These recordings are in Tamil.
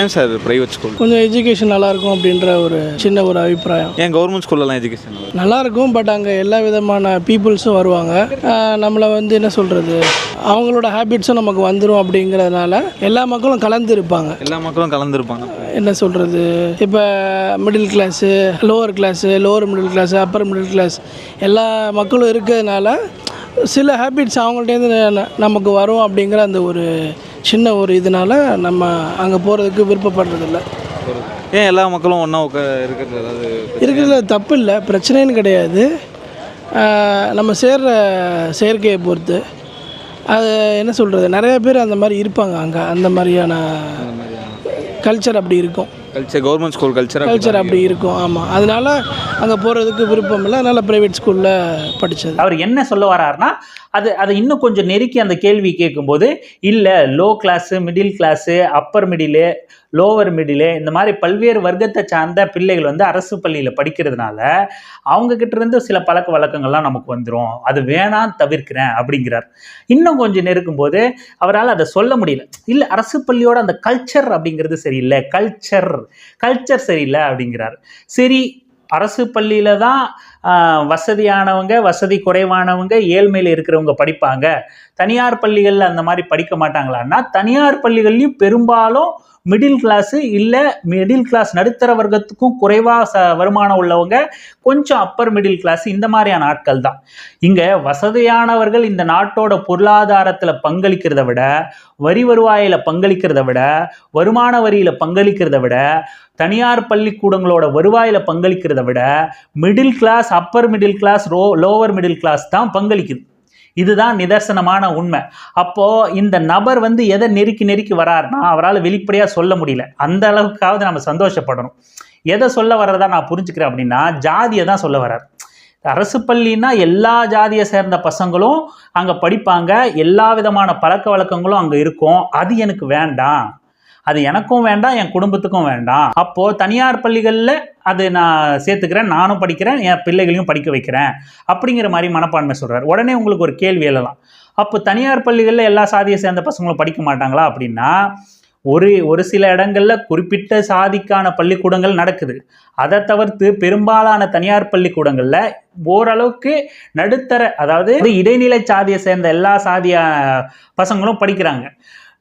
ஏன் சார் ப்ரைவேட் ஸ்கூல் கொஞ்சம் எஜுகேஷன் நல்லா இருக்கும் அப்படின்ற ஒரு சின்ன ஒரு அபிப்பிராயம். ஏன் கவர்மெண்ட் ஸ்கூல்லலாம் எஜுகேஷன் நல்லா இருக்கும் பட் அங்கே எல்லா விதமான பீப்புள்ஸும் வருவாங்க. நம்மளை வந்து என்ன சொல்கிறது அவங்களோட ஹேபிட்ஸும் நமக்கு வந்துடும் அப்படிங்கிறதுனால எல்லா மக்களும் கலந்து இருப்பாங்க. எல்லா மக்களும் கலந்துருப்பாங்க என்ன சொல்கிறது இப்போ middle class lower class lower middle class upper middle class எல்லா மக்களும் இருக்கிறதுனால சில ஹேபிட்ஸ் அவங்கள்ட்டேருந்து நமக்கு வரும் அப்படிங்கிற அந்த ஒரு சின்ன ஒரு இதனால நம்ம அங்கே போகிறதுக்கு விருப்பப்படுறதில்ல. ஏன் எல்லா மக்களும் ஒன்றா உட்கா இருக்கிறது அதாவது இருக்கிறதுல தப்பு இல்லை பிரச்சனைன்னு கிடையாது. நம்ம சேர்ற செயற்கையை பொறுத்து. அது என்ன சொல்கிறது நிறைய பேர் அந்த மாதிரி இருப்பாங்க அங்கே அந்த மாதிரியான கல்ச்சர் அப்படி இருக்கும். Culture government school culture culture அப்படி இருக்கும் ஆமாம் அதனால அங்கே போகிறதுக்கு விருப்பம் இல்லை அதனால் ப்ரைவேட் ஸ்கூலில் படித்தது அவர் என்ன சொல்ல வராருன்னா அது அதை இன்னும் கொஞ்சம் நெருக்கி அந்த கேள்வி கேட்கும்போது இல்லை low class middle class upper middle lower middle இந்த மாதிரி பல்வேறு வர்க்கத்தை சார்ந்த பிள்ளைகள் வந்து அரசு பள்ளியில் படிக்கிறதுனால அவங்கக்கிட்ட இருந்து சில பழக்க வழக்கங்கள்லாம் நமக்கு வந்துடும் அது வேணாம் தவிர்க்கிறேன் அப்படிங்கிறார். இன்னும் கொஞ்சம் நெருக்கும்போது அவரால் அதை சொல்ல முடியல. இல்லை அரசு பள்ளியோட அந்த கல்ச்சர் அப்படிங்கிறது சரியில்லை. கல்ச்சர் கல்ச்சர் சரியில்லை அப்படிங்கிறார். சரி அரசு பள்ளியில் தான் வசதியானவங்க வசதி குறைவானவங்க ஏழ்மையில் இருக்கிறவங்க படிப்பாங்க. தனியார் பள்ளிகளில் அந்த மாதிரி படிக்க மாட்டாங்களான்னா தனியார் பள்ளிகள்லையும் பெரும்பாலும் மிடில் கிளாஸு இல்லை மிடில் கிளாஸ் நடுத்தர வர்க்கத்துக்கும் குறைவாக ச வருமானம் உள்ளவங்க கொஞ்சம் அப்பர் மிடில் கிளாஸ் இந்த மாதிரியான ஆட்கள் தான். இங்கே வசதியானவர்கள் இந்த நாட்டோட பொருளாதாரத்தில் பங்களிக்கிறத விட வரி வருவாயில் பங்களிக்கிறத விட வருமான வரியில் பங்களிக்கிறத விட தனியார் பள்ளிக்கூடங்களோட வருவாயில் பங்களிக்கிறத விட middle class upper middle class row lower middle class தான் பங்களிக்குது. இதுதான் நிதர்சனமான உண்மை. அப்போ இந்த நபர் வந்து எதை நெருக்கி நெருக்கி வராருன்னா அவரால் வெளிப்படையாக சொல்ல முடியல. அந்த அளவுக்காவது நம்ம சந்தோஷப்படணும். எதை சொல்ல வர்றதா நான் புரிஞ்சுக்கிறேன் அப்படின்னா ஜாதியை தான் சொல்ல வர்றார். அரசு பள்ளின்னா எல்லா ஜாதியை சேர்ந்த பசங்களும் அங்கே படிப்பாங்க. எல்லா விதமான பழக்க வழக்கங்களும் அங்கே இருக்கும். அது எனக்கு வேண்டாம். அது எனக்கும் வேண்டாம் என் குடும்பத்துக்கும் வேண்டாம். அப்போது தனியார் பள்ளிகளில் அது நான் சேர்த்துக்கிறேன் நானும் படிக்கிறேன் என் பிள்ளைகளையும் படிக்க வைக்கிறேன் அப்படிங்கிற மாதிரி மனப்பான்மை சொல்கிறார் உடனே உங்களுக்கு ஒரு கேள்வி எழலாம். அப்போ தனியார் பள்ளிகளில் எல்லா சாதியை சேர்ந்த பசங்களும் படிக்க மாட்டாங்களா அப்படின்னா ஒரு ஒரு சில இடங்களில் குறிப்பிட்ட சாதிக்கான பள்ளிக்கூடங்கள் நடக்குது. அதை தவிர்த்து பெரும்பாலான தனியார் பள்ளிக்கூடங்களில் ஓரளவுக்கு நடுத்தர அதாவது இடைநிலை சாதியை சேர்ந்த எல்லா சாதிய பசங்களும் படிக்கிறாங்க.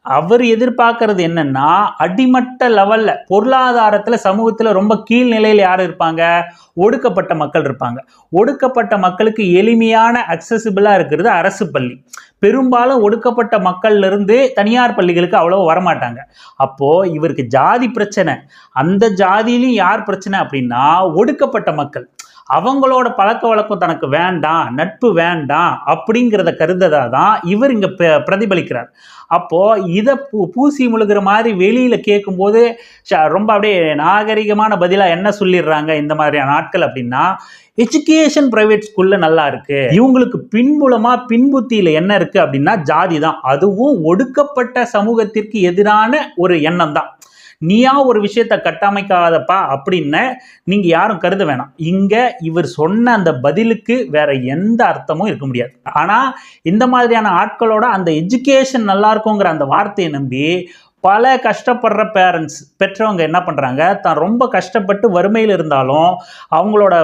அவர் எதிர்பார்க்கறது என்னன்னா அடிமட்ட லெவல்ல பொருளாதாரத்துல சமூகத்துல ரொம்ப கீழ்நிலையில் யார் இருப்பாங்க? ஒடுக்கப்பட்ட மக்கள் இருப்பாங்க. ஒடுக்கப்பட்ட மக்களுக்கு எளிமையான அக்சசிபிளா இருக்கிறது அரசு பள்ளி. பெரும்பாலும் ஒடுக்கப்பட்ட மக்கள்ல இருந்து தனியார் பள்ளிகளுக்கு அவ்வளவு வரமாட்டாங்க. அப்போ இவருக்கு ஜாதி பிரச்சனை. அந்த ஜாதியிலும் யார் பிரச்சனை அப்படின்னா ஒடுக்கப்பட்ட மக்கள். அவங்களோட பழக்க வழக்கம் தனக்கு வேண்டாம் நட்பு வேண்டாம் அப்படிங்கிறத கருததா தான் இவர் இங்கே ப- பிரதிபலிக்கிறார். அப்போது இதை பூ பூசி முழுகிற மாதிரி வெளியில் கேட்கும்போது ரொம்ப அப்படியே நாகரிகமான பதிலாக என்ன சொல்லிடுறாங்க இந்த மாதிரியான ஆட்கள் அப்படின்னா எஜுகேஷன் பிரைவேட் ஸ்கூல்ல நல்லா இருக்கு. இவங்களுக்கு பின்புலமா பின்புத்தியில என்ன இருக்கு அப்படின்னா ஜாதி தான். அதுவும் ஒடுக்கப்பட்ட சமூகத்திற்கு எதிரான ஒரு எண்ணம் தான். நீயா ஒரு விஷயத்த கட்டமைக்காதப்பா அப்படின்னு நீங்க யாரும் கருத வேணாம். இங்க இவர் சொன்ன அந்த பதிலுக்கு வேற எந்த அர்த்தமும் இருக்க முடியாது. ஆனா இந்த மாதிரியான ஆட்களோட அந்த எஜுகேஷன் நல்லா இருக்குங்கிற அந்த வார்த்தையை நம்பி பல கஷ்டப்படுற பேரண்ட்ஸ் பெற்றவங்க என்ன பண்ணுறாங்க தான் ரொம்ப கஷ்டப்பட்டு வறுமையில் இருந்தாலும் அவங்களோட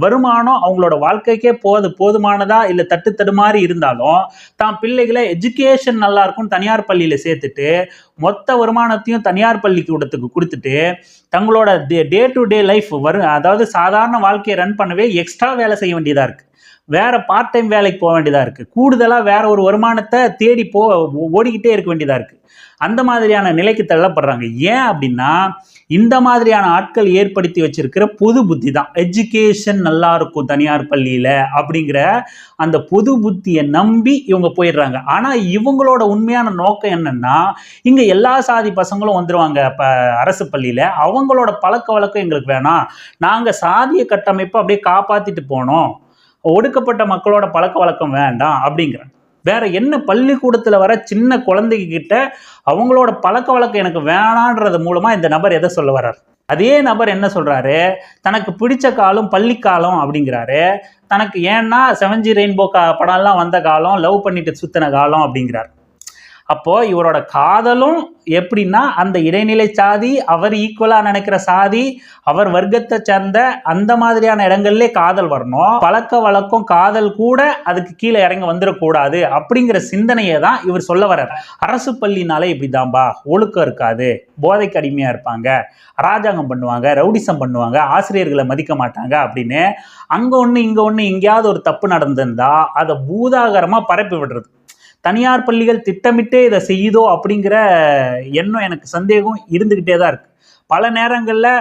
வருமானம் அவங்களோட வாழ்க்கைக்கே போது போதுமானதா இல்லை தட்டு தடுமாறி இருந்தாலும் தான் பிள்ளைகளை எஜுகேஷன் நல்லா இருக்கும் தனியார் பள்ளியில் சேர்த்துட்டு மொத்த வருமானத்தையும் தனியார் பள்ளிக்கூடத்துக்கு கொடுத்துட்டு தங்களோட டே டு டே லைஃப் வரும் அதாவது சாதாரண வாழ்க்கையை ரன் பண்ணவே எக்ஸ்ட்ரா வேலை செய்ய வேண்டியதாக இருக்குது வேற பார்ட் டைம் வேலைக்கு போக வேண்டியதாக இருக்குது கூடுதலாக வேற ஒரு வருமானத்தை தேடி போ ஓடிக்கிட்டே இருக்க வேண்டியதாக இருக்குது அந்த மாதிரியான நிலைக்கு தள்ளப்படுறாங்க. ஏன் அப்படின்னா இந்த மாதிரியான ஆட்கள் ஏற்படுத்தி வச்சிருக்கிற பொது புத்தி தான். எஜுகேஷன் நல்லா இருக்கும் தனியார் பள்ளியில் அப்படிங்கிற அந்த பொது புத்தியை நம்பி இவங்க போயிடுறாங்க. ஆனால் இவங்களோட உண்மையான நோக்கம் என்னன்னா இங்கே எல்லா சாதி பசங்களும் வந்துடுவாங்க இப்போ அரசு பள்ளியில். அவங்களோட பழக்க வழக்கம் எங்களுக்கு வேணாம். நாங்கள் சாதிய கட்டமைப்பை அப்படியே காப்பாற்றிட்டு போனோம். ஒடுக்கப்பட்ட மக்களோட பழக்க வழக்கம் வேண்டாம் அப்படிங்கிறாங்க வேற என்ன பள்ளிக்கூடத்தில் வர சின்ன குழந்தைங்க கிட்ட அவங்களோட பழக்க வழக்கம் எனக்கு வேணான்றது மூலமாக இந்த நபர் எதை சொல்ல வர்றார்? அதே நபர் என்ன சொல்கிறாரு தனக்கு பிடிச்ச காலம் பள்ளிக்காலம் அப்படிங்கிறாரு. தனக்கு ஏன்னா செவன்ஜி ரெயின்போ கா படம்லாம் வந்த காலம் லவ் பண்ணிட்டு சுத்தின காலம் அப்படிங்கிறார். அப்போ இவரோட காதலும் எப்படின்னா அந்த இடைநிலை சாதி அவர் ஈக்குவலாக நினைக்கிற சாதி அவர் வர்க்கத்தை சேர்ந்த அந்த மாதிரியான இடங்கள்லே காதல் வரணும். பழக்க வழக்கம் காதல் கூட அதுக்கு கீழே இறங்கி வந்துடக்கூடாது அப்படிங்கிற சிந்தனையை தான் இவர் சொல்ல வர்றார். அரசு பள்ளினாலே இப்படிதான்பா ஒழுக்கம் இருக்காது போதைக்கு அடிமையாக இருப்பாங்க அராஜகம் பண்ணுவாங்க ரவுடிசம் பண்ணுவாங்க ஆசிரியர்களை மதிக்க மாட்டாங்க அப்படின்னு அங்கே ஒன்று இங்கே ஒன்று எங்கேயாவது ஒரு தப்பு நடந்திருந்தா அதை பூதாகரமாக பரப்பி விடுறது. தனியார் பள்ளிகள் திட்டமிட்டே இதை செய்யுதோ அப்படிங்கிற எண்ணம் எனக்கு சந்தேகம் இருந்துக்கிட்டே தான் இருக்கு. பல நேரங்களில்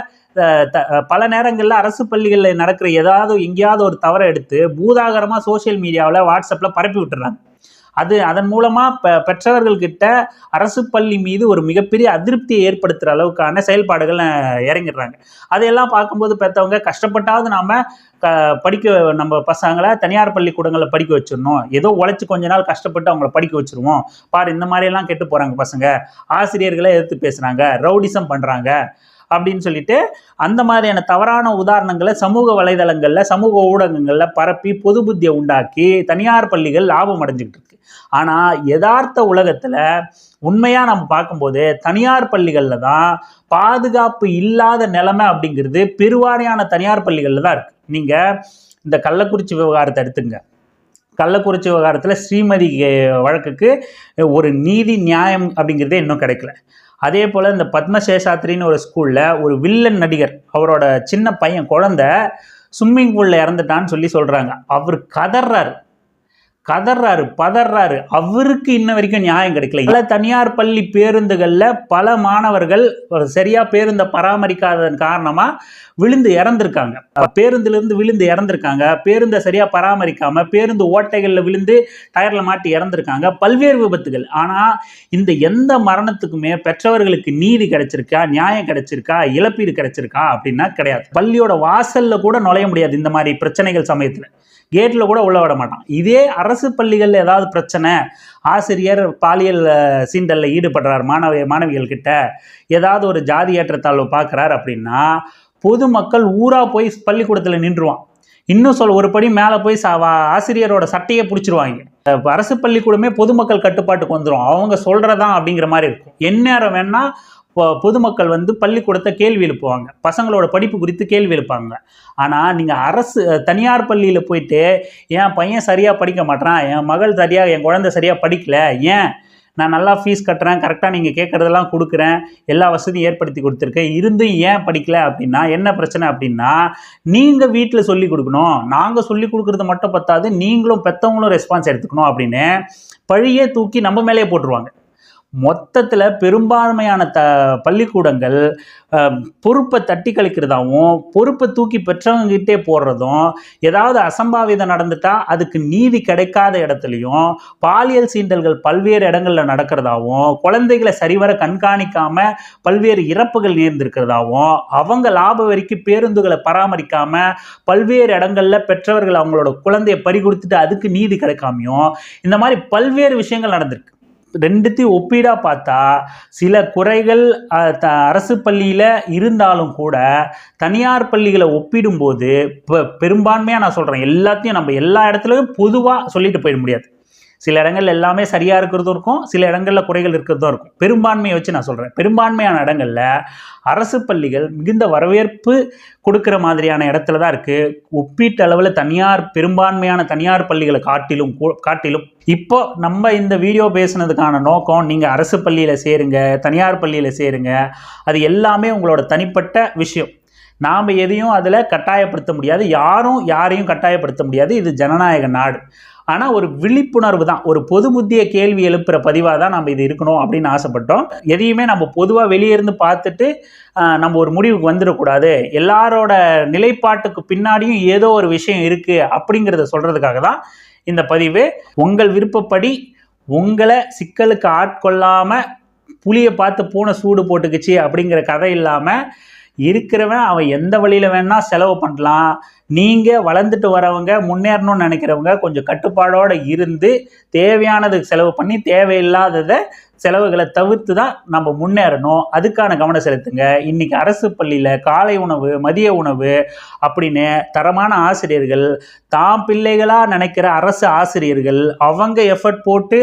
பல நேரங்களில் அரசு பள்ளிகளில் நடக்கிற ஏதாவது எங்கேயாவது ஒரு தவறை எடுத்து பூதாகரமாக சோஷியல் மீடியாவில் வாட்ஸ்அப்பில் பரப்பி விட்டுறாங்க. அது அதன் மூலமாக பெ பெற்றவர்கள்கிட்ட அரசு பள்ளி மீது ஒரு மிகப்பெரிய அதிருப்தியை ஏற்படுத்துகிற அளவுக்கான செயல்பாடுகள் இறங்கிடுறாங்க. அதையெல்லாம் பார்க்கும்போது பெற்றவங்க கஷ்டப்பட்டாவது நாம் க படிக்க நம்ம பசங்களை தனியார் பள்ளிக்கூடங்களில் படிக்க வச்சிடணும். ஏதோ உழைச்சி கொஞ்ச நாள் கஷ்டப்பட்டு அவங்கள படிக்க வச்சிருவோம். பாரு இந்த மாதிரியெல்லாம் கெட்டு போகிறாங்க பசங்க. ஆசிரியர்களை எதிர்த்து பேசுகிறாங்க ரவுடிசம் பண்ணுறாங்க அப்படின்னு சொல்லிட்டு அந்த மாதிரியான தவறான உதாரணங்களை சமூக வலைதளங்களில் சமூக ஊடகங்களில் பரப்பி பொது புத்தியை உண்டாக்கி தனியார் பள்ளிகள் லாபம் அடைஞ்சிக்கிட்டு இருக்கு. ஆனால் யதார்த்த உலகத்தில் உண்மையாக நம்ம பார்க்கும்போது தனியார் பள்ளிகளில் தான் பாதுகாப்பு இல்லாத நிலைமை அப்படிங்கிறது பெருவாரியான தனியார் பள்ளிகளில் தான் இருக்குது நீங்கள் இந்த கள்ளக்குறிச்சி விவகாரத்தை எடுத்துங்க. கள்ளக்குறிச்சி விவகாரத்தில் ஸ்ரீமதி வழக்குக்கு ஒரு நீதி நியாயம் அப்படிங்கிறதே இன்னும் கிடைக்கல. அதே போல் இந்த பத்மசேஷாத்ரின்னு ஒரு ஸ்கூலில் ஒரு வில்லன் நடிகர் அவரோட சின்ன பையன் குழந்தை ஸ்விம்மிங் பூலில் இறந்துட்டான்னு சொல்லி சொல்கிறாங்க அவர் கதறாரு கதறாரு பதறாரு அவருக்கு இன்ன வரைக்கும் நியாயம் கிடைக்கல. பல தனியார் பள்ளி பேருந்துகளில் பல மாணவர்கள் சரியாக சரியா பேருந்தை பராமரிக்காததன் காரணமா விழுந்து இறந்துருக்காங்க. பேருந்துலேருந்து விழுந்து இறந்துருக்காங்க. பேருந்தை சரியா பராமரிக்காம பேருந்து ஓட்டைகளில் விழுந்து டயர்ல மாட்டி இறந்துருக்காங்க. பல்வேறு விபத்துகள். ஆனா இந்த எந்த மரணத்துக்குமே பெற்றவர்களுக்கு நீதி கிடைச்சிருக்கா? நியாயம் கிடைச்சிருக்கா? இழப்பீடு கிடைச்சிருக்கா? அப்படின்னா கிடையாது. பள்ளியோட வாசல்ல கூட நுழைய முடியாது இந்த மாதிரி பிரச்சனைகள் சமயத்துல. கேட்டில் கூட உள்ள விட மாட்டான். இதே அரசு பள்ளிகளில் ஏதாவது பிரச்சனை ஆசிரியர் பாலியல் சீண்டலில் ஈடுபடுறார் மாணவ மாணவிகள் கிட்ட ஏதாவது ஒரு ஜாதி ஏற்றத்தாழ்வு பார்க்குறார் அப்படின்னா பொதுமக்கள் ஊரா போய் பள்ளிக்கூடத்தில் நின்றுவான் இன்னும் சொல் ஒரு படி மேலே போய் சா- வா- ஆசிரியரோட சட்டையை பிடிச்சிருவாங்க. அரசு பள்ளிக்கூடமே பொதுமக்கள் கட்டுப்பாட்டுக்கு வந்துடும் அவங்க சொல்கிறதான் அப்படிங்கிற மாதிரி இருக்கும். எந்நேரம் வேணால் பொதுமக்கள் வந்து பள்ளிக்கூடத்தை கேள்வி எழுப்புவாங்க. பசங்களோட படிப்பு குறித்து கேள்வி எழுப்பாங்க. ஆனால் நீங்கள் அரசு தனியார் பள்ளியில் போயிட்டு என் பையன் சரியாக படிக்க மாட்டேறான் என் மகள் சரியாக என் குழந்தை சரியாக படிக்கல. ஏன்? நான் நல்லா ஃபீஸ் கட்டுறேன். கரெக்டாக நீங்கள் கேட்குறதெல்லாம் கொடுக்குறேன். எல்லா வசதியும் ஏற்படுத்தி கொடுத்துருக்கேன். இருந்தும் ஏன் படிக்கல? அப்படின்னா என்ன பிரச்சனை அப்படின்னா நீங்கள் வீட்டில் சொல்லி கொடுக்கணும். நாங்கள் சொல்லி கொடுக்குறது மட்டும் பத்தாது. நீங்களும் பெற்றவங்களும் ரெஸ்பான்ஸ் எடுத்துக்கணும் அப்படின்னு பழியே தூக்கி நம்ம மேலேயே போட்டுருவாங்க. மொத்தத்தில் பெரும்பான்மையான த பள்ளிக்கூடங்கள் பொறுப்பை தட்டி கழிக்கிறதாவும் பொறுப்பை தூக்கி பெற்றவங்ககிட்டே போடுறதும் ஏதாவது அசம்பாவிதம் நடந்துட்டா அதுக்கு நீதி கிடைக்காத இடத்துலையும் பாலியல் சீண்டல்கள் பல்வேறு இடங்களில் நடக்கிறதாவும் குழந்தைகளை சரிவர கண்காணிக்காம பல்வேறு இறப்புகள் நேர்ந்திருக்கிறதாவும் அவங்க லாப வரிக்கு பேருந்துகளை பராமரிக்காமல் பல்வேறு இடங்களில் பெற்றவர்கள் அவங்களோட குழந்தையை பறி கொடுத்துட்டு அதுக்கு நீதி கிடைக்காமையும் இந்த மாதிரி பல்வேறு விஷயங்கள் நடந்திருக்கு. ரெண்டுத்தையும் ஒப்பீடா பார்த்தா சில குறைகள் த- அரசு பள்ளியில் இருந்தாலும் கூட தனியார் பள்ளிகளை ஒப்பிடும்போது பெ- பெரும்பான்மையாக நான் சொல்கிறேன் எல்லாத்தையும் நம்ம எல்லா இடத்துலையும் பொதுவாக சொல்லிட்டு போயிட முடியாது. சில இடங்கள் எல்லாமே சரியாக இருக்கிறதும் இருக்கும் சில இடங்களில் குறைகள் இருக்கிறதும் இருக்கும். பெரும்பான்மையை வச்சு நான் சொல்கிறேன் பெரும்பான்மையான இடங்களில் அரசு பள்ளிகள் மிகுந்த வரவேற்பு கொடுக்குற மாதிரியான இடத்துல தான் இருக்குது ஒப்பீட்டு அளவில் தனியார் பெரும்பான்மையான தனியார் பள்ளிகளை காட்டிலும் காட்டிலும் இப்போ நம்ம இந்த வீடியோ பேசுனதுக்கான நோக்கம் நீங்கள் அரசு பள்ளியில் சேருங்க தனியார் பள்ளியில் சேருங்க அது எல்லாமே உங்களோட தனிப்பட்ட விஷயம். நாம் எதையும் அதில் கட்டாயப்படுத்த முடியாது. யாரும் யாரையும் கட்டாயப்படுத்த முடியாது. இது ஜனநாயக நாடு. ஆனால் ஒரு விழிப்புணர்வு தான். ஒரு பொது புத்திய கேள்வி எழுப்புகிற பதிவாக தான் நம்ம இது இருக்கணும் அப்படின்னு ஆசைப்பட்டோம். எதையுமே நம்ம பொதுவாக வெளியே இருந்து பார்த்துட்டு நம்ம ஒரு முடிவுக்கு வந்துடக்கூடாது. எல்லாரோட நிலைப்பாட்டுக்கு பின்னாடியும் ஏதோ ஒரு விஷயம் இருக்குது அப்படிங்கிறத சொல்கிறதுக்காக தான் இந்த பதிவு. உங்கள் விருப்பப்படி உங்களை சிக்கலுக்கு ஆட்கொள்ளாமல் புளியை பார்த்து பூனை சூடு போட்டுக்குச்சு அப்படிங்கிற கதை இல்லாமல் இருக்கிறவன் அவன் எந்த வழியில் வேணால் செலவு பண்ணலாம். நீங்கள் வளர்ந்துட்டு வரவங்க முன்னேறணும்னு நினைக்கிறவங்க கொஞ்சம் கட்டுப்பாடோடு இருந்து தேவையானதுக்கு செலவு பண்ணி தேவையில்லாததை செலவுகளை தவிர்த்து தான் நம்ம முன்னேறணும். அதுக்கான கவனம் செலுத்துங்க. இன்றைக்கி அரசு பள்ளியில் காலை உணவு மதிய உணவு அப்படின்னு தரமான ஆசிரியர்கள் தாம் பிள்ளைகளாக நினைக்கிற அரசு ஆசிரியர்கள் அவங்க எஃபர்ட் போட்டு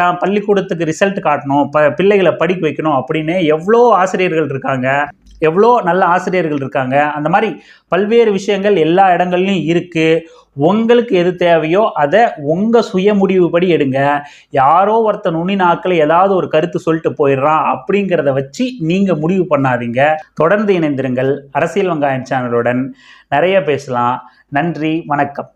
தான் பள்ளிக்கூடத்துக்கு ரிசல்ட் காட்டணும் ப பிள்ளைகளை படிக்க வைக்கணும் அப்படின்னு எவ்வளோ ஆசிரியர்கள் இருக்காங்க. எவ்வளோ நல்ல ஆசிரியர்கள் இருக்காங்க? அந்த மாதிரி பல்வேறு விஷயங்கள் எல்லா இடங்கள்லையும் இருக்குது உங்களுக்கு எது தேவையோ அதை உங்கள் சுய முடிவுபடி எடுங்க. யாரோ ஒருத்தன் நுனி நாக்கில் ஏதாவது ஒரு கருத்து சொல்லிட்டு போயிடுறான் அப்படிங்கிறத வச்சு நீங்கள் முடிவு பண்ணாதீங்க. தொடர்ந்து இணைந்திருங்கள். அரசியல் வெங்காயம் சேனலுடன் நிறைய பேசலாம். நன்றி. வணக்கம்.